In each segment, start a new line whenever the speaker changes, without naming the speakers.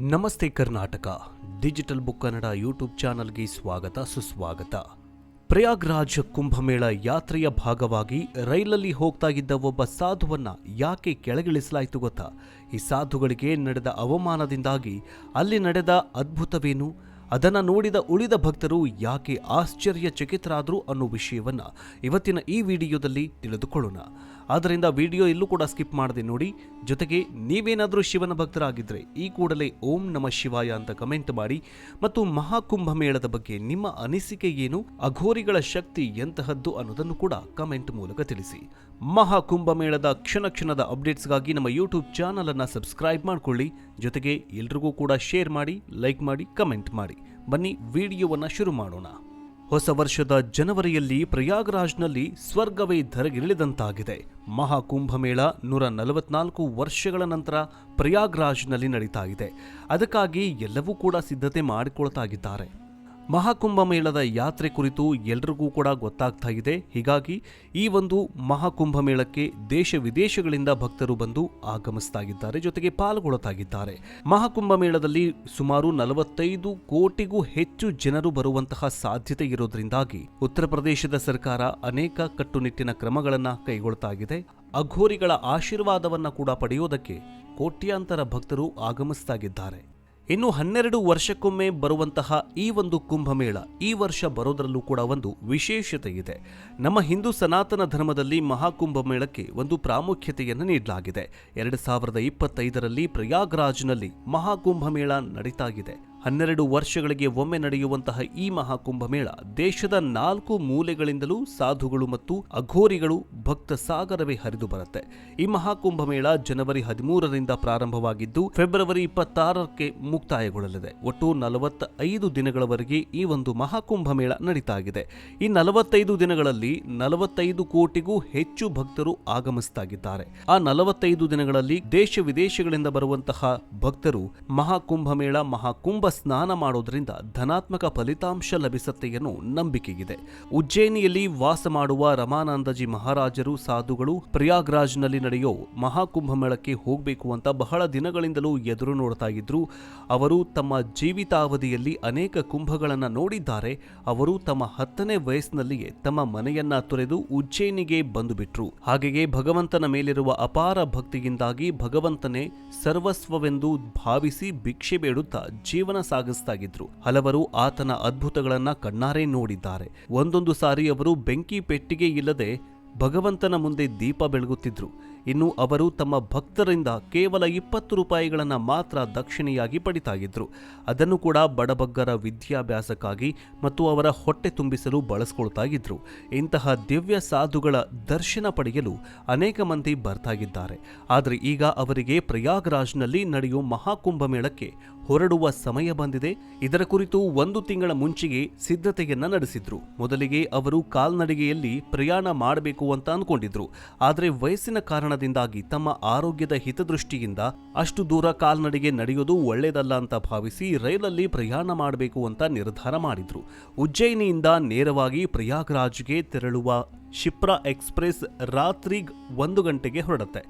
ನಮಸ್ತೆ Karnataka. Digital book Kannada YouTube ಚಾನಲ್ಗೆ ಸ್ವಾಗತ, ಸುಸ್ವಾಗತ. ಪ್ರಯಾಗ್ರಾಜ್ ಕುಂಭಮೇಳ ಯಾತ್ರೆಯ ಭಾಗವಾಗಿ ರೈಲಲ್ಲಿ ಹೋಗ್ತಾ ಇದ್ದ ಒಬ್ಬ ಸಾಧುವನ್ನ ಯಾಕೆ ಕೆಳಗಿಳಿಸಲಾಯಿತು ಗೊತ್ತಾ? ಈ ಸಾಧುಗಳಿಗೆ ನಡೆದ ಅವಮಾನದಿಂದಾಗಿ ಅಲ್ಲಿ ನಡೆದ ಅದ್ಭುತವೇನು? ಅದನ್ನು ನೋಡಿದ ಉಳಿದ ಭಕ್ತರು ಯಾಕೆ ಆಶ್ಚರ್ಯಚಕಿತರಾದರು ಅನ್ನೋ ವಿಷಯವನ್ನ ಇವತ್ತಿನ ಈ ವಿಡಿಯೋದಲ್ಲಿ ತಿಳಿದುಕೊಳ್ಳೋಣ. ಆದ್ದರಿಂದ ವಿಡಿಯೋ ಎಲ್ಲೂ ಕೂಡ ಸ್ಕಿಪ್ ಮಾಡದೆ ನೋಡಿ. ಜೊತೆಗೆ ನೀವೇನಾದರೂ ಶಿವನ ಭಕ್ತರಾಗಿದ್ದರೆ ಈ ಕೂಡಲೇ ಓಂ ನಮ ಶಿವಾಯ ಅಂತ ಕಮೆಂಟ್ ಮಾಡಿ ಮತ್ತು ಮಹಾಕುಂಭ ಮೇಳದ ಬಗ್ಗೆ ನಿಮ್ಮ ಅನಿಸಿಕೆ ಏನು, ಅಘೋರಿಗಳ ಶಕ್ತಿ ಎಂತಹದ್ದು ಅನ್ನೋದನ್ನು ಕೂಡ ಕಮೆಂಟ್ ಮೂಲಕ ತಿಳಿಸಿ. ಮಹಾಕುಂಭ ಮೇಳದ ಕ್ಷಣ ಕ್ಷಣದ ಅಪ್ಡೇಟ್ಸ್ಗಾಗಿ ನಮ್ಮ ಯೂಟ್ಯೂಬ್ ಚಾನಲನ್ನು ಸಬ್ಸ್ಕ್ರೈಬ್ ಮಾಡಿಕೊಳ್ಳಿ. ಜೊತೆಗೆ ಎಲ್ರಿಗೂ ಕೂಡ ಶೇರ್ ಮಾಡಿ, ಲೈಕ್ ಮಾಡಿ, ಕಮೆಂಟ್ ಮಾಡಿ. ಬನ್ನಿ ವಿಡಿಯೋವನ್ನು ಶುರು ಮಾಡೋಣ. ಹೊಸ ವರ್ಷದ ಜನವರಿಯಲ್ಲಿ ಪ್ರಯಾಗ್ರಾಜ್ನಲ್ಲಿ ಸ್ವರ್ಗವೇ ಧರೆಗಿಳಿದಂತಾಗಿದೆ. ಮಹಾಕುಂಭಮೇಳ ನೂರ ನಲವತ್ನಾಲ್ಕು ವರ್ಷಗಳ ನಂತರ ಪ್ರಯಾಗ್ರಾಜ್ನಲ್ಲಿ ನಡೀತಾ ಇದೆ. ಅದಕ್ಕಾಗಿ ಎಲ್ಲವೂ ಕೂಡ ಸಿದ್ಧತೆ ಮಾಡಿಕೊಳ್ತಾ ಇದ್ದಾರೆ ಮಹಾಕುಂಭ ಮೇಳದ ಯಾತ್ರೆ ಕುರಿತು ಎಲ್ರಿಗೂ ಕೂಡ ಗೊತ್ತಾಗ್ತಾ ಇದೆ. ಹೀಗಾಗಿ ಈ ಒಂದು ಮಹಾಕುಂಭ ಮೇಳಕ್ಕೆ ದೇಶ ವಿದೇಶಗಳಿಂದ ಭಕ್ತರು ಬಂದು ಆಗಮಿಸ್ತಾಗಿದ್ದಾರೆ. ಜೊತೆಗೆ ಪಾಲ್ಗೊಳ್ಳುತ್ತಾಗಿದ್ದಾರೆ ಮಹಾಕುಂಭ ಮೇಳದಲ್ಲಿ ಸುಮಾರು ನಲವತ್ತೈದು ಕೋಟಿಗೂ ಹೆಚ್ಚು ಜನರು ಬರುವಂತಹ ಸಾಧ್ಯತೆ ಇರೋದ್ರಿಂದಾಗಿ ಉತ್ತರ ಪ್ರದೇಶದ ಸರ್ಕಾರ ಅನೇಕ ಕಟ್ಟುನಿಟ್ಟಿನ ಕ್ರಮಗಳನ್ನು ಕೈಗೊಳ್ತಾ ಇದೆ. ಅಘೋರಿಗಳ ಆಶೀರ್ವಾದವನ್ನ ಕೂಡ ಪಡೆಯೋದಕ್ಕೆ ಕೋಟ್ಯಾಂತರ ಭಕ್ತರು ಆಗಮಿಸ್ತಾಗಿದ್ದಾರೆ. ಇನ್ನು ಹನ್ನೆರಡು ವರ್ಷಕ್ಕೊಮ್ಮೆ ಬರುವಂತಹ ಈ ಒಂದು ಕುಂಭಮೇಳ ಈ ವರ್ಷ ಬರೋದರಲ್ಲೂ ಕೂಡ ಒಂದು ವಿಶೇಷತೆ ಇದೆ. ನಮ್ಮ ಹಿಂದೂ ಸನಾತನ ಧರ್ಮದಲ್ಲಿ ಮಹಾಕುಂಭಮೇಳಕ್ಕೆ ಒಂದು ಪ್ರಾಮುಖ್ಯತೆಯನ್ನು ನೀಡಲಾಗಿದೆ. ಎರಡು ಸಾವಿರದ ಇಪ್ಪತ್ತೈದರಲ್ಲಿ ಪ್ರಯಾಗ್ರಾಜ್ನಲ್ಲಿ ಮಹಾಕುಂಭಮೇಳ ನಡೀತಾ ಇದೆ ಹನ್ನೆರಡು ವರ್ಷಗಳಿಗೆ ಒಮ್ಮೆ ನಡೆಯುವಂತಹ ಈ ಮಹಾಕುಂಭಮೇಳ ದೇಶದ ನಾಲ್ಕು ಮೂಲೆಗಳಿಂದಲೂ ಸಾಧುಗಳು ಮತ್ತು ಅಘೋರಿಗಳು ಭಕ್ತ ಸಾಗರವೇ ಹರಿದು ಬರುತ್ತೆ. ಈ ಮಹಾಕುಂಭ ಮೇಳ ಜನವರಿ ಹದಿಮೂರರಿಂದ ಪ್ರಾರಂಭವಾಗಿದ್ದು, ಫೆಬ್ರವರಿ ಇಪ್ಪತ್ತಾರಕ್ಕೆ ಮುಕ್ತಾಯಗೊಳ್ಳಲಿದೆ. ಒಟ್ಟು ನಲವತ್ತ ಐದು ದಿನಗಳವರೆಗೆ ಈ ಒಂದು ಮಹಾಕುಂಭಮೇಳ ನಡೀತಾ ಇದೆ ಈ ನಲವತ್ತೈದು ದಿನಗಳಲ್ಲಿ ನಲವತ್ತೈದು ಕೋಟಿಗೂ ಹೆಚ್ಚು ಭಕ್ತರು ಆಗಮಿಸ್ತಾಗಿದ್ದಾರೆ. ಆ ನಲವತ್ತೈದು ದಿನಗಳಲ್ಲಿ ದೇಶ ವಿದೇಶಗಳಿಂದ ಬರುವಂತಹ ಭಕ್ತರು ಮಹಾಕುಂಭ ಸ್ನಾನ ಮಾಡೋದ್ರಿಂದ ಧನಾತ್ಮಕ ಫಲಿತಾಂಶ ಲಭಿಸುತ್ತೆ ಎನ್ನುವ ನಂಬಿಕೆಯಿದೆ ಉಜ್ಜಯಿನಿಯಲ್ಲಿ ವಾಸ ಮಾಡುವ ರಮಾನಂದಜಿ ಮಹಾರಾಜರು, ಸಾಧುಗಳು ಪ್ರಯಾಗ್ರಾಜ್ನಲ್ಲಿ ನಡೆಯೋ ಮಹಾಕುಂಭ ಮೇಳಕ್ಕೆ ಹೋಗಬೇಕು ಅಂತ ಬಹಳ ದಿನಗಳಿಂದಲೂ ಎದುರು ನೋಡ್ತಾ ಇದ್ರು. ಅವರು ತಮ್ಮ ಜೀವಿತಾವಧಿಯಲ್ಲಿ ಅನೇಕ ಕುಂಭಗಳನ್ನು ನೋಡಿದ್ದಾರೆ. ಅವರು ತಮ್ಮ ಹತ್ತನೇ ವಯಸ್ಸಿನಲ್ಲಿಯೇ ತಮ್ಮ ಮನೆಯನ್ನ ತೊರೆದು ಉಜ್ಜಯಿನಿಗೆ ಬಂದು ಬಿಟ್ರು ಹಾಗೆಯೇ ಭಗವಂತನ ಮೇಲಿರುವ ಅಪಾರ ಭಕ್ತಿಯಿಂದಾಗಿ ಭಗವಂತನೇ ಸರ್ವಸ್ವವೆಂದು ಭಾವಿಸಿ ಭಿಕ್ಷೆ ಬೇಡುತ್ತಾ ಜೀವನ ಸಾಗಿಸ್ತಾಗಿದ್ರು. ಹಲವರು ಆತನ ಅದ್ಭುತಗಳನ್ನ ಕಣ್ಣಾರೆ ನೋಡಿದ್ದಾರೆ. ಒಂದೊಂದು ಸಾರಿ ಅವರು ಬೆಂಕಿ ಪೆಟ್ಟಿಗೆ ಇಲ್ಲದೆ ಭಗವಂತನ ಮುಂದೆ ದೀಪ ಬೆಳಗುತ್ತಿದ್ರು. ಇನ್ನು ಅವರು ತಮ್ಮ ಭಕ್ತರಿಂದ ಕೇವಲ ಇಪ್ಪತ್ತು ರೂಪಾಯಿಗಳನ್ನು ಮಾತ್ರ ದಕ್ಷಿಣೆಯಾಗಿ ಪಡಿತಾಗಿದ್ರು. ಅದನ್ನು ಕೂಡ ಬಡಬಗ್ಗರ ವಿದ್ಯಾಭ್ಯಾಸಕ್ಕಾಗಿ ಮತ್ತು ಅವರ ಹೊಟ್ಟೆ ತುಂಬಿಸಲು ಬಳಸ್ಕೊಳ್ತಾಗಿದ್ರು. ಇಂತಹ ದಿವ್ಯ ಸಾಧುಗಳ ದರ್ಶನ ಪಡೆಯಲು ಅನೇಕ ಮಂದಿ ಬರ್ತಾಗಿದ್ದಾರೆ. ಆದರೆ ಈಗ ಅವರಿಗೆ ಪ್ರಯಾಗ್ರಾಜ್ನಲ್ಲಿ ನಡೆಯುವ ಮಹಾಕುಂಭ ಮೇಳಕ್ಕೆ ಹೊರಡುವ ಸಮಯ ಬಂದಿದೆ. ಇದರ ಕುರಿತು ಒಂದು ತಿಂಗಳ ಮುಂಚೆಗೆ ಸಿದ್ಧತೆಯನ್ನ ನಡೆಸಿದ್ರು. ಮೊದಲಿಗೆ ಅವರು ಕಾಲ್ನಡಿಗೆಯಲ್ಲಿ ಪ್ರಯಾಣ ಮಾಡಬೇಕು ಅಂತ ಅನ್ಕೊಂಡಿದ್ರು. ಆದರೆ ವಯಸ್ಸಿನ ಕಾರಣದಿಂದಾಗಿ ತಮ್ಮ ಆರೋಗ್ಯದ ಹಿತದೃಷ್ಟಿಯಿಂದ ಅಷ್ಟು ದೂರ ಕಾಲ್ನಡಿಗೆ ನಡೆಯೋದು ಒಳ್ಳೆಯದಲ್ಲ ಅಂತ ಭಾವಿಸಿ ರೈಲಲ್ಲಿ ಪ್ರಯಾಣ ಮಾಡಬೇಕು ಅಂತ ನಿರ್ಧಾರ ಮಾಡಿದ್ರು. ಉಜ್ಜಯಿನಿಯಿಂದ ನೇರವಾಗಿ ಪ್ರಯಾಗ್ರಾಜ್ಗೆ ತೆರಳುವ ಶಿಪ್ರಾ ಎಕ್ಸ್ಪ್ರೆಸ್ ರಾತ್ರಿ ಒಂದು ಗಂಟೆಗೆ ಹೊರಡುತ್ತೆ.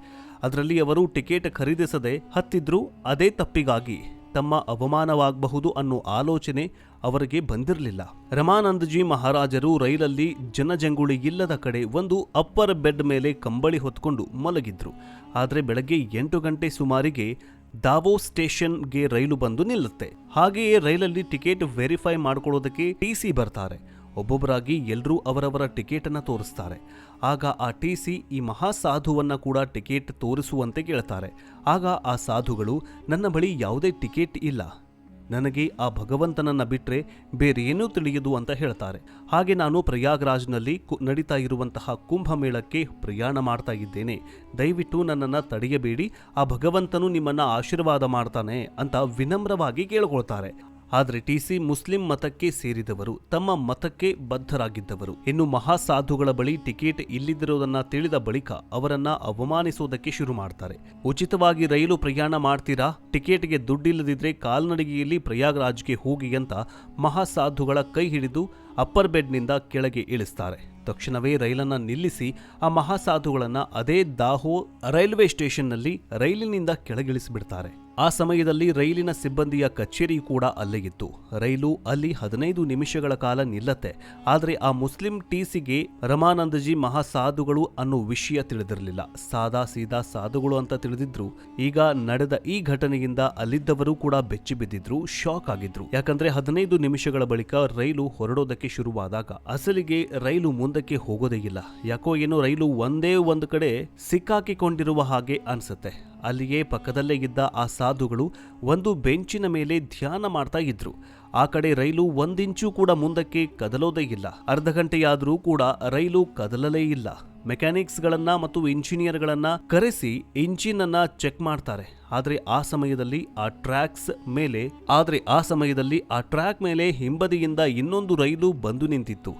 ಅದರಲ್ಲಿ ಅವರು ಟಿಕೆಟ್ ಖರೀದಿಸದೆ ಹತ್ತಿದ್ರು. ಅದೇ ತಪ್ಪಿಗಾಗಿ ತಮ್ಮ ಅವಮಾನವಾಗಬಹುದು ಅನ್ನೋ ಆಲೋಚನೆ ಅವರಿಗೆ ಬಂದಿರಲಿಲ್ಲ. ರಮಾನಂದಜಿ ಮಹಾರಾಜರು ರೈಲಲ್ಲಿ ಜನಜಂಗುಳಿ ಇಲ್ಲದ ಕಡೆ ಒಂದು ಅಪ್ಪರ್ ಬೆಡ್ ಮೇಲೆ ಕಂಬಳಿ ಹೊತ್ಕೊಂಡು ಮಲಗಿದ್ರು. ಆದರೆ ಬೆಳಗ್ಗೆ ಎಂಟು ಗಂಟೆ ಸುಮಾರಿಗೆ ದಾವೋ ಸ್ಟೇಷನ್ಗೆ ರೈಲು ಬಂದು ನಿಲ್ಲುತ್ತೆ. ಹಾಗೆಯೇ ರೈಲಲ್ಲಿ ಟಿಕೆಟ್ ವೆರಿಫೈ ಮಾಡ್ಕೊಳ್ಳೋದಕ್ಕೆ ಟಿ ಸಿ ಬರ್ತಾರೆ. ಒಬ್ಬೊಬ್ಬರಾಗಿ ಎಲ್ಲರೂ ಅವರವರ ಟಿಕೆಟನ್ನು ತೋರಿಸ್ತಾರೆ. ಆಗ ಆ ಟಿ ಸಿ ಈ ಮಹಾಸಾಧುವನ್ನು ಕೂಡ ಟಿಕೆಟ್ ತೋರಿಸುವಂತೆ ಕೇಳ್ತಾರೆ. ಆಗ ಆ ಸಾಧುಗಳು, ನನ್ನ ಬಳಿ ಯಾವುದೇ ಟಿಕೆಟ್ ಇಲ್ಲ. ನನಗೆ ಆ ಭಗವಂತನನ್ನು ಬಿಟ್ಟರೆ ಬೇರೇನೂ ತಿಳಿಯದು ಅಂತ ಹೇಳ್ತಾರೆ. ಹಾಗೆ ನಾನು ಪ್ರಯಾಗ್ರಾಜ್ನಲ್ಲಿ ಕು- ನಡೀತಾ ಇರುವಂತಹ ಕುಂಭಮೇಳಕ್ಕೆ ಪ್ರಯಾಣ ಮಾಡ್ತಾ ಇದ್ದೇನೆ. ದಯವಿಟ್ಟು ನನ್ನನ್ನು ತಡೆಯಬೇಡಿ. ಆ ಭಗವಂತನು ನಿಮ್ಮನ್ನು ಆಶೀರ್ವಾದ ಮಾಡ್ತಾನೆ ಅಂತ ವಿನಮ್ರವಾಗಿ ಕೇಳ್ಕೊಳ್ತಾರೆ. ಆದರೆ ಟಿಸಿ ಮುಸ್ಲಿಂ ಮತಕ್ಕೆ ಸೇರಿದವರು ತಮ್ಮ ಮತಕ್ಕೆ ಬದ್ಧರಾಗಿದ್ದವರು. ಇನ್ನು ಮಹಾಸಾಧುಗಳ ಬಳಿ ಟಿಕೆಟ್ ಇಲ್ಲಿದ್ದಿರೋದನ್ನ ತಿಳಿದ ಬಳಿಕ ಅವರನ್ನ ಅವಮಾನಿಸೋದಕ್ಕೆ ಶುರು ಮಾಡ್ತಾರೆ. ಉಚಿತವಾಗಿ ರೈಲು ಪ್ರಯಾಣ ಮಾಡ್ತೀರಾ? ಟಿಕೆಟ್ಗೆ ದುಡ್ಡಿಲ್ಲದಿದ್ರೆ ಕಾಲ್ನಡಿಗೆಯಲ್ಲಿ ಪ್ರಯಾಗ್ರಾಜ್ಗೆ ಹೋಗಿ ಅಂತ ಮಹಾಸಾಧುಗಳ ಕೈ ಹಿಡಿದು ಅಪ್ಪರ್ ಬೆಡ್ನಿಂದ ಕೆಳಗೆ ಇಳಿಸ್ತಾರೆ. ತಕ್ಷಣವೇ ರೈಲನ್ನ ನಿಲ್ಲಿಸಿ ಆ ಮಹಾಸಾಧುಗಳನ್ನು ಅದೇ ದಾಹೋ ರೈಲ್ವೆ ಸ್ಟೇಷನ್ನಲ್ಲಿ ರೈಲಿನಿಂದ ಕೆಳಗಿಳಿಸಿಬಿಡ್ತಾರೆ. ಆ ಸಮಯದಲ್ಲಿ ರೈಲಿನ ಸಿಬ್ಬಂದಿಯ ಕಚೇರಿ ಕೂಡ ಅಲ್ಲೇ ಇತ್ತು. ರೈಲು ಅಲ್ಲಿ ಹದಿನೈದು ನಿಮಿಷಗಳ ಕಾಲ ನಿಲ್ಲತ್ತೆ. ಆದರೆ ಆ ಮುಸ್ಲಿಂ ಟಿಸಿಗೆ ರಮಾನಂದಜಿ ಮಹಾಸಾಧುಗಳು ಅನ್ನೋ ವಿಷಯ ತಿಳಿದಿರಲಿಲ್ಲ. ಸಾದಾ ಸೀದಾ ಸಾಧುಗಳು ಅಂತ ತಿಳಿದಿದ್ರು. ಈಗ ನಡೆದ ಈ ಘಟನೆಯಿಂದ ಅಲ್ಲಿದ್ದವರು ಕೂಡ ಬೆಚ್ಚಿ ಬಿದ್ದಿದ್ರು, ಶಾಕ್ ಆಗಿದ್ರು. ಯಾಕಂದ್ರೆ ಹದಿನೈದು ನಿಮಿಷಗಳ ಬಳಿಕ ರೈಲು ಹೊರಡೋದಕ್ಕೆ ಶುರುವಾದಾಗ ಅಸಲಿಗೆ ರೈಲು ಮುಂದಕ್ಕೆ ಹೋಗೋದೇ ಇಲ್ಲ. ಯಾಕೋ ಏನೋ ರೈಲು ಒಂದೇ ಒಂದು ಕಡೆ ಸಿಕ್ಕಾಕಿಕೊಂಡಿರುವ ಹಾಗೆ ಅನ್ಸುತ್ತೆ. ಅಲ್ಲಿಯೇ ಪಕ್ಕದಲ್ಲೇ ಇದ್ದ ಆ ಸಾಧುಗಳು ಒಂದು ಬೆಂಚಿನ ಮೇಲೆ ಧ್ಯಾನ ಮಾಡ್ತಾ ಇದ್ರು. ಆ ಕಡೆ ರೈಲು ಒಂದಿಂಚು ಕೂಡ ಮುಂದಕ್ಕೆ ಕದಲೋದೇ ಇಲ್ಲ. ಅರ್ಧ ಗಂಟೆಯಾದರೂ ಕೂಡ ರೈಲು ಕದಲಲೇ ಇಲ್ಲ. ಮೆಕ್ಯಾನಿಕ್ಸ್ಗಳನ್ನ ಮತ್ತು ಇಂಜಿನಿಯರ್ಗಳನ್ನ ಕರೆಸಿ ಇಂಜಿನ್ ಅನ್ನ ಚೆಕ್ ಮಾಡ್ತಾರೆ. ಆದರೆ ಆ ಸಮಯದಲ್ಲಿ ಆ ಟ್ರ್ಯಾಕ್ಸ್ ಮೇಲೆ, ಆದರೆ ಆ ಸಮಯದಲ್ಲಿ ಆ ಟ್ರ್ಯಾಕ್ ಮೇಲೆ ಹಿಂಬದಿಯಿಂದ ಇನ್ನೊಂದು ರೈಲು ಬಂದು ನಿಂತಿತ್ತು.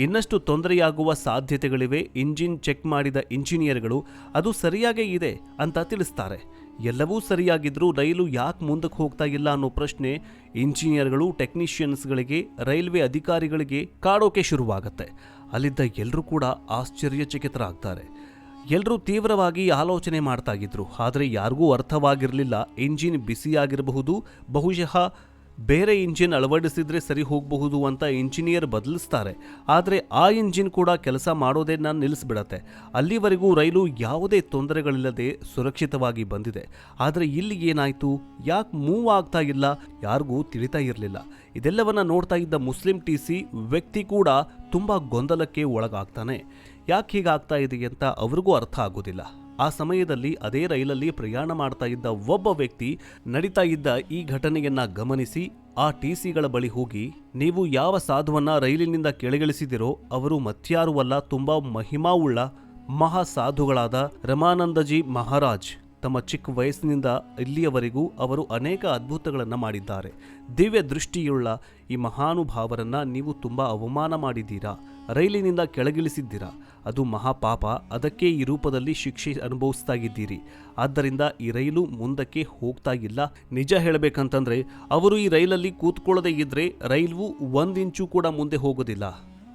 ಇನ್ನಷ್ಟು ತೊಂದರೆಯಾಗುವ ಸಾಧ್ಯತೆಗಳಿವೆ. ಇಂಜಿನ್ ಚೆಕ್ ಮಾಡಿದ ಇಂಜಿನಿಯರ್ಗಳು, ಅದು ಸರಿಯಾಗೇ ಇದೆ ಅಂತ ತಿಳಿಸ್ತಾರೆ. ಎಲ್ಲವೂ ಸರಿಯಾಗಿದ್ದರೂ ರೈಲು ಯಾಕೆ ಮುಂದಕ್ಕೆ ಹೋಗ್ತಾ ಇಲ್ಲ ಅನ್ನೋ ಪ್ರಶ್ನೆ ಇಂಜಿನಿಯರ್ಗಳು, ಟೆಕ್ನಿಷಿಯನ್ಸ್ಗಳಿಗೆ, ರೈಲ್ವೆ ಅಧಿಕಾರಿಗಳಿಗೆ ಕಾಡೋಕೆ ಶುರುವಾಗುತ್ತೆ. ಅಲ್ಲಿದ್ದ ಎಲ್ಲರೂ ಕೂಡ ಆಶ್ಚರ್ಯಚಕಿತರಾಗ್ತಾರೆ. ಎಲ್ಲರೂ ತೀವ್ರವಾಗಿ ಆಲೋಚನೆ ಮಾಡ್ತಾ ಇದ್ರು ಆದರೆ ಯಾರಿಗೂ ಅರ್ಥವಾಗಿರಲಿಲ್ಲ. ಇಂಜಿನ್ ಬಿಸಿಯಾಗಿರಬಹುದು, ಬಹುಶಃ ಬೇರೆ ಇಂಜಿನ್ ಅಳವಡಿಸಿದ್ರೆ ಸರಿ ಹೋಗಬಹುದು ಅಂತ ಇಂಜಿನಿಯರ್ ಬದಲಿಸ್ತಾರೆ. ಆದರೆ ಆ ಇಂಜಿನ್ ಕೂಡ ಕೆಲಸ ಮಾಡೋದನ್ನ ನಿಲ್ಲಿಸ್ಬಿಡತ್ತೆ. ಅಲ್ಲಿವರೆಗೂ ರೈಲು ಯಾವುದೇ ತೊಂದರೆಗಳಿಲ್ಲದೆ ಸುರಕ್ಷಿತವಾಗಿ ಬಂದಿದೆ. ಆದರೆ ಇಲ್ಲಿ ಏನಾಯಿತು? ಯಾಕೆ ಮೂವ್ ಆಗ್ತಾ ಇಲ್ಲ? ಯಾರಿಗೂ ತಿಳಿತಾ ಇರಲಿಲ್ಲ. ಇದೆಲ್ಲವನ್ನ ನೋಡ್ತಾ ಇದ್ದ ಮುಸ್ಲಿಂ ಟಿ ಸಿ ವ್ಯಕ್ತಿ ಕೂಡ ತುಂಬ ಗೊಂದಲಕ್ಕೆ ಒಳಗಾಗ್ತಾನೆ. ಯಾಕೆ ಹೀಗಾಗ್ತಾ ಇದೆ ಅಂತ ಅವ್ರಿಗೂ ಅರ್ಥ ಆಗೋದಿಲ್ಲ. ಆ ಸಮಯದಲ್ಲಿ ಅದೇ ರೈಲಲ್ಲಿ ಪ್ರಯಾಣ ಮಾಡ್ತಾ ಇದ್ದ ಒಬ್ಬ ವ್ಯಕ್ತಿ ನಡೀತಾ ಇದ್ದ ಈ ಘಟನೆಯನ್ನ ಗಮನಿಸಿ, ಆ ಟಿ ಸಿಗಳ ಬಳಿ ಹೋಗಿ, ನೀವು ಯಾವ ಸಾಧುವನ್ನ ರೈಲಿನಿಂದ ಕೆಳಗಿಳಿಸಿದಿರೋ ಅವರು ಮತ್ಯಾರೂ ಅಲ್ಲ, ತುಂಬಾ ಮಹಿಮಾವುಳ್ಳ ಮಹಾ ಸಾಧುಗಳಾದ ರಮಾನಂದಜಿ ಮಹಾರಾಜ್. ತಮ್ಮ ಚಿಕ್ಕ ವಯಸ್ಸಿನಿಂದ ಇಲ್ಲಿಯವರೆಗೂ ಅವರು ಅನೇಕ ಅದ್ಭುತಗಳನ್ನು ಮಾಡಿದ್ದಾರೆ. ದಿವ್ಯ ದೃಷ್ಟಿಯುಳ್ಳ ಈ ಮಹಾನುಭಾವರನ್ನು ನೀವು ತುಂಬ ಅವಮಾನ ಮಾಡಿದ್ದೀರಾ? ರೈಲಿನಿಂದ ಕೆಳಗಿಳಿಸಿದ್ದೀರಾ? ಅದು ಮಹಾಪಾಪ. ಅದಕ್ಕೆ ಈ ರೂಪದಲ್ಲಿ ಶಿಕ್ಷೆ ಅನುಭವಿಸ್ತಾ ಇದ್ದೀರಿ ಆದ್ದರಿಂದ ಈ ರೈಲು ಮುಂದಕ್ಕೆ ಹೋಗ್ತಾ ಇಲ್ಲ ನಿಜ ಹೇಳಬೇಕಂತಂದರೆ, ಅವರು ಈ ರೈಲಲ್ಲಿ ಕೂತ್ಕೊಳ್ಳದೇ ಇದ್ರೆ ರೈಲು ಒಂದಿಂಚು ಕೂಡ ಮುಂದೆ ಹೋಗೋದಿಲ್ಲ.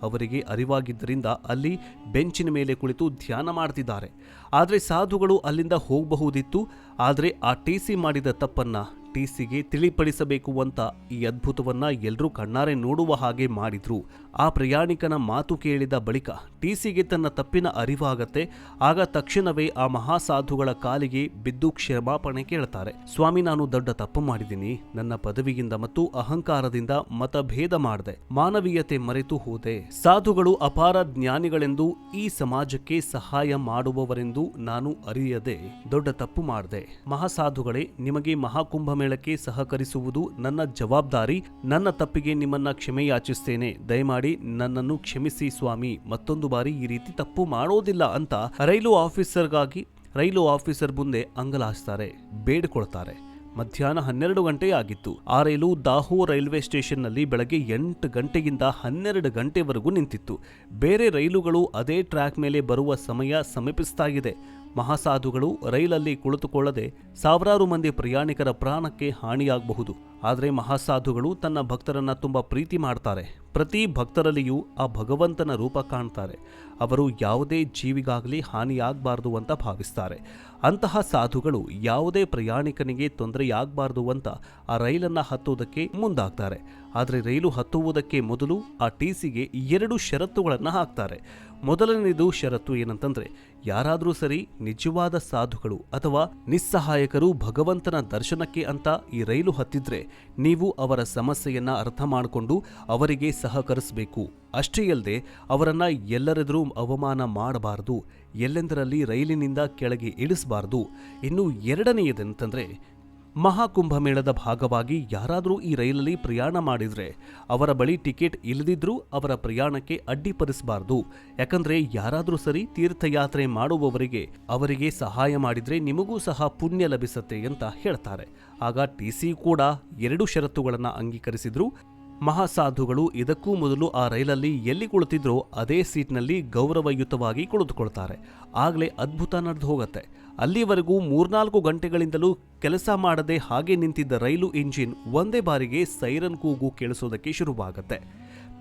ಅವರಿಗೆ ಅರಿವಾಗಿದ್ದರಿಂದ ಅಲ್ಲಿ ಬೆಂಚಿನ ಮೇಲೆ ಕುಳಿತು ಧ್ಯಾನ ಮಾಡ್ತಿದ್ದಾರೆ. ಆದರೆ ಸಾಧುಗಳು ಅಲ್ಲಿಂದ ಹೋಗಬಹುದಿತ್ತು. ಆದರೆ ಆ ಟಿ ಸಿ ಮಾಡಿದ ತಪ್ಪನ್ನ ಟಿ ಸಿಗೆ ತಿಳಿಪಡಿಸಬೇಕು ಅಂತ ಈ ಅದ್ಭುತವನ್ನ ಎಲ್ಲರೂ ಕಣ್ಣಾರೆ ನೋಡುವ ಹಾಗೆ ಮಾಡಿದ್ರು. ಆ ಪ್ರಯಾಣಿಕನ ಮಾತು ಕೇಳಿದ ಬಳಿಕ ಟಿ ಸಿಗೆ ತನ್ನ ತಪ್ಪಿನ ಅರಿವಾಗತ್ತೆ, ಆಗ ತಕ್ಷಣವೇ ಆ ಮಹಾಸಾಧುಗಳ ಕಾಲಿಗೆ ಬಿದ್ದು ಕ್ಷಮಾಪಣೆ ಕೇಳ್ತಾರೆ. ಸ್ವಾಮಿ, ನಾನು ದೊಡ್ಡ ತಪ್ಪು ಮಾಡಿದ್ದೀನಿ. ನನ್ನ ಪದವಿಯಿಂದ ಮತ್ತು ಅಹಂಕಾರದಿಂದ ಮತಭೇದ ಮಾಡಿದೆ. ಮಾನವೀಯತೆ ಮರೆತು ಹೋದೆ. ಸಾಧುಗಳು ಅಪಾರ ಜ್ಞಾನಿಗಳೆಂದು ಈ ಸಮಾಜಕ್ಕೆ ಸಹಾಯ ಮಾಡುವವರೆಂದು ನಾನು ಅರಿಯದೆ ದೊಡ್ಡ ತಪ್ಪು ಮಾಡಿದೆ. ಮಹಾಸಾಧುಗಳೇ, ನಿಮಗೆ ಮಹಾಕುಂಭಮೇಳಕ್ಕೆ ಸಹಕರಿಸುವುದು ನನ್ನ ಜವಾಬ್ದಾರಿ. ನನ್ನ ತಪ್ಪಿಗೆ ನಿಮ್ಮನ್ನ ಕ್ಷಮೆ ಯಾಚಿಸ್ತೇನೆ ದಯಮಾಡಿ ನನ್ನನ್ನು ಕ್ಷಮಿಸಿ ಸ್ವಾಮಿ. ಮತ್ತೊಂದು ಬಾರಿ ಈ ರೀತಿ ತಪ್ಪು ಮಾಡೋದಿಲ್ಲ ಅಂತ ರೈಲು ಆಫೀಸರ್ಗಾಗಿ ರೈಲು ಆಫೀಸರ್ ಮುಂದೆ ಅಂಗಲಾಚ್ತಾರೆ, ಬೇಡಿಕೊಳ್ತಾರೆ. ಮಧ್ಯಾಹ್ನ ಹನ್ನೆರಡು ಗಂಟೆ ಆಗಿತ್ತು. ಆ ರೈಲು ದಾಹೋ ರೈಲ್ವೆ ಸ್ಟೇಷನ್ನಲ್ಲಿ ಬೆಳಗ್ಗೆ ಎಂಟು ಗಂಟೆಯಿಂದ ಹನ್ನೆರಡು ಗಂಟೆವರೆಗೂ ನಿಂತಿತ್ತು. ಬೇರೆ ರೈಲುಗಳು ಅದೇ ಟ್ರ್ಯಾಕ್ ಮೇಲೆ ಬರುವ ಸಮಯ ಸಮೀಪಿಸ್ತಾ ಇದೆ. ಮಹಾಸಾಧುಗಳು ರೈಲಲ್ಲಿ ಕುಳಿತುಕೊಳ್ಳದೆ ಸಾವಿರಾರು ಮಂದಿ ಪ್ರಯಾಣಿಕರ ಪ್ರಾಣಕ್ಕೆ ಹಾನಿಯಾಗಬಹುದು. ಆದರೆ ಮಹಾಸಾಧುಗಳು ತನ್ನ ಭಕ್ತರನ್ನ ತುಂಬ ಪ್ರೀತಿ ಮಾಡ್ತಾರೆ. ಪ್ರತಿ ಭಕ್ತರಲ್ಲಿಯೂ ಆ ಭಗವಂತನ ರೂಪ ಕಾಣ್ತಾರೆ. ಅವರು ಯಾವುದೇ ಜೀವಿಗಾಗಲಿ ಹಾನಿಯಾಗಬಾರ್ದು ಅಂತ ಭಾವಿಸ್ತಾರೆ. ಅಂತಹ ಸಾಧುಗಳು ಯಾವುದೇ ಪ್ರಯಾಣಿಕನಿಗೆ ತೊಂದರೆಯಾಗಬಾರದು ಅಂತ ಆ ರೈಲನ್ನು ಹತ್ತುವುದಕ್ಕೆ ಮುಂದಾಗ್ತಾರೆ. ಆದರೆ ರೈಲು ಹತ್ತುವುದಕ್ಕೆ ಮೊದಲು ಆ ಟಿ ಸಿಗೆ ಎರಡು ಷರತ್ತುಗಳನ್ನು ಹಾಕ್ತಾರೆ. ಮೊದಲನೆಯದು ಷರತ್ತು ಏನಂತಂದ್ರೆ, ಯಾರಾದರೂ ಸರಿ ನಿಜವಾದ ಸಾಧುಗಳು ಅಥವಾ ನಿಸ್ಸಹಾಯಕರು ಭಗವಂತನ ದರ್ಶನಕ್ಕೆ ಅಂತ ಈ ರೈಲು ಹತ್ತಿದ್ರೆ, ನೀವು ಅವರ ಸಮಸ್ಯೆಯನ್ನ ಅರ್ಥ ಮಾಡಿಕೊಂಡು ಅವರಿಗೆ ಸಹಕರಿಸಬೇಕು. ಅಷ್ಟೇ ಅಲ್ಲದೆ ಅವರನ್ನ ಎಲ್ಲರೆದುರು ಅವಮಾನ ಮಾಡಬಾರದು, ಎಲ್ಲೆಂದರಲ್ಲಿ ರೈಲಿನಿಂದ ಕೆಳಗೆ ಇಳಿಸಬಾರದು. ಇನ್ನು ಎರಡನೆಯದಂತಂದ್ರೆ ಮಹಾಕುಂಭಮೇಳದ ಭಾಗವಾಗಿ ಯಾರಾದರೂ ಈ ರೈಲಲ್ಲಿ ಪ್ರಯಾಣ ಮಾಡಿದರೆ ಅವರ ಬಳಿ ಟಿಕೆಟ್ ಇಲ್ಲದಿದ್ರೂ ಅವರ ಪ್ರಯಾಣಕ್ಕೆ ಅಡ್ಡಿಪಡಿಸಬಾರದು. ಯಾಕಂದರೆ ಯಾರಾದರೂ ಸರಿ ತೀರ್ಥಯಾತ್ರೆ ಮಾಡುವವರಿಗೆ ಅವರಿಗೆ ಸಹಾಯ ಮಾಡಿದರೆ ನಿಮಗೂ ಸಹ ಪುಣ್ಯ ಲಭಿಸುತ್ತೆ ಅಂತ ಹೇಳ್ತಾರೆ. ಆಗ ಟಿ ಸಿ ಕೂಡ ಎರಡು ಷರತ್ತುಗಳನ್ನು ಅಂಗೀಕರಿಸಿದ್ರು. ಮಹಾಸಾಧುಗಳು ಇದಕ್ಕೂ ಮೊದಲು ಆ ರೈಲಲ್ಲಿ ಎಲ್ಲಿ ಕುಳಿತಿದ್ರೋ ಅದೇ ಸೀಟ್ನಲ್ಲಿ ಗೌರವಯುತವಾಗಿ ಕುಳಿತುಕೊಳ್ತಾರೆ. ಆಗಲೇ ಅದ್ಭುತ ನಡೆದು ಹೋಗುತ್ತೆ. ಅಲ್ಲಿವರೆಗೂ ಮೂರ್ನಾಲ್ಕು ಗಂಟೆಗಳಿಂದಲೂ ಕೆಲಸ ಮಾಡದೆ ಹಾಗೆ ನಿಂತಿದ್ದ ರೈಲು ಇಂಜಿನ್ ಒಂದೇ ಬಾರಿಗೆ ಸೈರನ್ ಕೂಗು ಕೇಳಿಸೋದಕ್ಕೆ ಶುರುವಾಗುತ್ತೆ.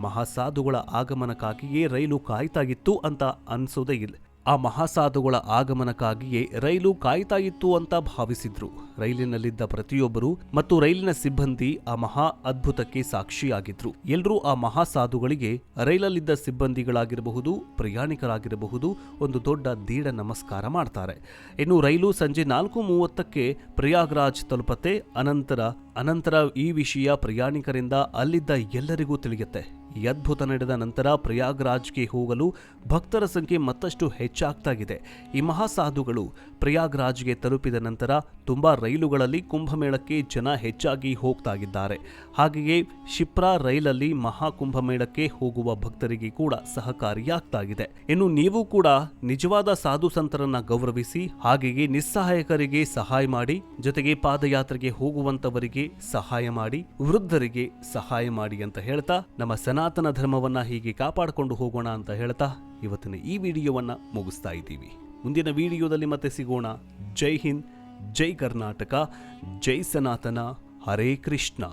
ಮಹಾಸಾಧುಗಳ ಆಗಮನಕ್ಕಾಗಿಯೇ ರೈಲು ಕಾಯ್ತಾಗಿತ್ತು ಅಂತ ಅನ್ಸೋದೇ ಇಲ್ಲ. ಆ ಮಹಾಸಾಧುಗಳ ಆಗಮನಕ್ಕಾಗಿಯೇ ರೈಲು ಕಾಯ್ತಾ ಇತ್ತು ಅಂತ ಭಾವಿಸಿದ್ರು. ರೈಲಿನಲ್ಲಿದ್ದ ಪ್ರತಿಯೊಬ್ಬರು ಮತ್ತು ರೈಲಿನ ಸಿಬ್ಬಂದಿ ಆ ಮಹಾ ಅದ್ಭುತಕ್ಕೆ ಸಾಕ್ಷಿಯಾಗಿದ್ರು. ಎಲ್ಲರೂ ಆ ಮಹಾಸಾಧುಗಳಿಗೆ ರೈಲಲ್ಲಿದ್ದ ಸಿಬ್ಬಂದಿಗಳಾಗಿರಬಹುದು, ಪ್ರಯಾಣಿಕರಾಗಿರಬಹುದು ಒಂದು ದೊಡ್ಡ ದೀಢ ನಮಸ್ಕಾರ ಮಾಡ್ತಾರೆ. ಇನ್ನು ರೈಲು ಸಂಜೆ ನಾಲ್ಕು ಮೂವತ್ತಕ್ಕೆ ಪ್ರಯಾಗ್ರಾಜ್ ತಲುಪತ್ತೆ. ಅನಂತರ ಅನಂತರ ಈ ವಿಷಯ ಪ್ರಯಾಣಿಕರಿಂದ ಅಲ್ಲಿದ್ದ ಎಲ್ಲರಿಗೂ ತಿಳಿಯುತ್ತೆ. ಈ ಅದ್ಭುತ ನಡೆದ ನಂತರ ಪ್ರಯಾಗ್ರಾಜ್ಗೆ ಹೋಗಲು ಭಕ್ತರ ಸಂಖ್ಯೆ ಮತ್ತಷ್ಟು ಹೆಚ್ಚಾಗ್ತಾಗಿದೆ. ಈ ಮಹಾಸಾಧುಗಳು ಪ್ರಯಾಗ್ರಾಜ್ಗೆ ತಲುಪಿದ ನಂತರ ತುಂಬಾ ರೈಲುಗಳಲ್ಲಿ ಕುಂಭಮೇಳಕ್ಕೆ ಜನ ಹೆಚ್ಚಾಗಿ ಹೋಗ್ತಾ ಇದ್ದಾರೆ ಹಾಗೆಯೇ ಶಿಪ್ರಾ ರೈಲಲ್ಲಿ ಮಹಾಕುಂಭಮೇಳಕ್ಕೆ ಹೋಗುವ ಭಕ್ತರಿಗೆ ಕೂಡ ಸಹಕಾರಿಯಾಗ್ತಾ ಇದೆ ಇನ್ನು ನೀವು ಕೂಡ ನಿಜವಾದ ಸಾಧು ಸಂತರನ್ನ ಗೌರವಿಸಿ, ಹಾಗೆಯೇ ನಿಸ್ಸಹಾಯಕರಿಗೆ ಸಹಾಯ ಮಾಡಿ, ಜೊತೆಗೆ ಪಾದಯಾತ್ರೆಗೆ ಹೋಗುವಂತವರಿಗೆ ಸಹಾಯ ಮಾಡಿ, ವೃದ್ಧರಿಗೆ ಸಹಾಯ ಮಾಡಿ ಅಂತ ಹೇಳ್ತಾ ನಮ್ಮ ಸನಾತನ ಧರ್ಮವನ್ನು ಹೀಗೆ ಕಾಪಾಡಿಕೊಂಡು ಹೋಗೋಣ ಅಂತ ಹೇಳ್ತಾ ಇವತ್ತಿನ ಈ ವಿಡಿಯೋವನ್ನು ಮುಗಿಸ್ತಾ ಇದ್ದೀವಿ. ಮುಂದಿನ ವಿಡಿಯೋದಲ್ಲಿ ಮತ್ತೆ ಸಿಗೋಣ. ಜೈ ಹಿಂದ್, ಜೈ ಕರ್ನಾಟಕ, ಜೈ ಸನಾತನ, ಹರೇ ಕೃಷ್ಣ.